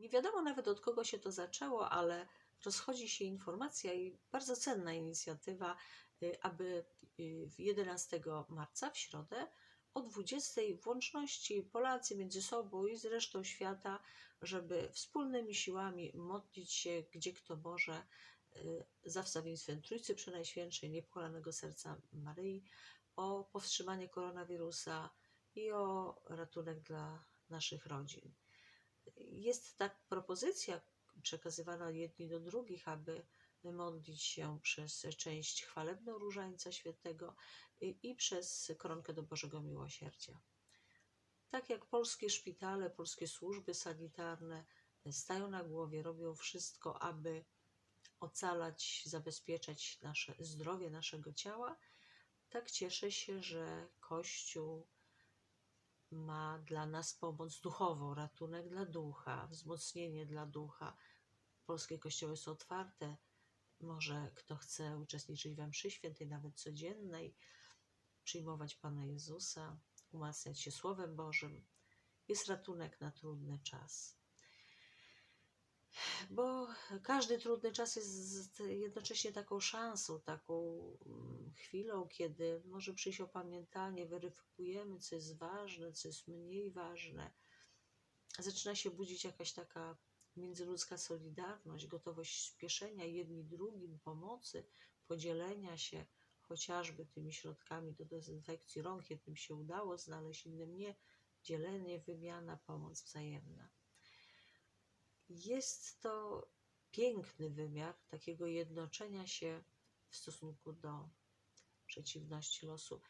Nie wiadomo nawet od kogo się to zaczęło, ale rozchodzi się informacja i bardzo cenna inicjatywa, y, aby y, w 11 marca, w środę, o 20 w łączności Polacy między sobą i z resztą świata, żeby wspólnymi siłami modlić się, gdzie kto może, y, za wstawiennictwem Trójcy Przenajświętszej, Niepokalanego Serca Maryi, o powstrzymanie koronawirusa i o ratunek dla naszych rodzin. Jest tak propozycja przekazywana jedni do drugich, aby modlić się przez część chwalebną Różańca Świętego i, przez koronkę do Bożego Miłosierdzia. Tak jak polskie szpitale, polskie służby sanitarne stają na głowie, robią wszystko, aby ocalać, zabezpieczać nasze zdrowie naszego ciała, tak cieszę się, że Kościół ma dla nas pomoc duchową, ratunek dla ducha, wzmocnienie dla ducha. Polskie kościoły są otwarte. Może kto chce uczestniczyć we mszy świętej, nawet codziennej, przyjmować Pana Jezusa, umacniać się Słowem Bożym. Jest ratunek na trudny czas. Bo każdy trudny czas jest jednocześnie taką szansą, taką mm, chwilą, kiedy może przyjść opamiętanie, weryfikujemy, co jest ważne, co jest mniej ważne. Zaczyna się budzić jakaś taka międzyludzka solidarność, gotowość spieszenia jedni drugim, pomocy, podzielenia się chociażby tymi środkami do dezynfekcji rąk. Jednym się udało znaleźć, innym nie. Dzielenie, wymiana, pomoc wzajemna. Jest to piękny wymiar takiego jednoczenia się w stosunku do przeciwności losu.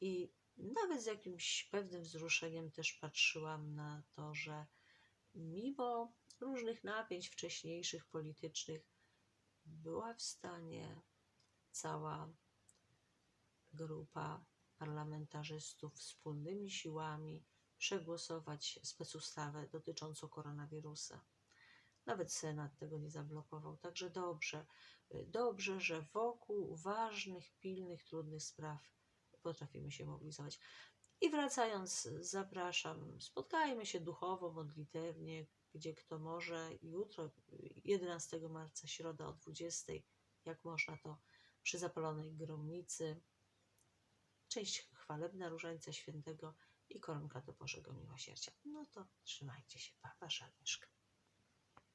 I nawet z jakimś pewnym wzruszeniem też patrzyłam na to, że mimo różnych napięć wcześniejszych politycznych, była w stanie cała grupa parlamentarzystów wspólnymi siłami przegłosować specustawę dotyczącą koronawirusa. Nawet Senat tego nie zablokował. Także dobrze, dobrze, że wokół ważnych, pilnych, trudnych spraw potrafimy się mobilizować. I wracając, zapraszam, spotkajmy się duchowo, modlitewnie, gdzie kto może. Jutro, 11 marca, środa o 20, jak można to przy zapalonej gromnicy. Część chwalebna Różańca Świętego i koronka do Bożego Miłosierdzia. No to trzymajcie się, pa, wasza Agnieszka.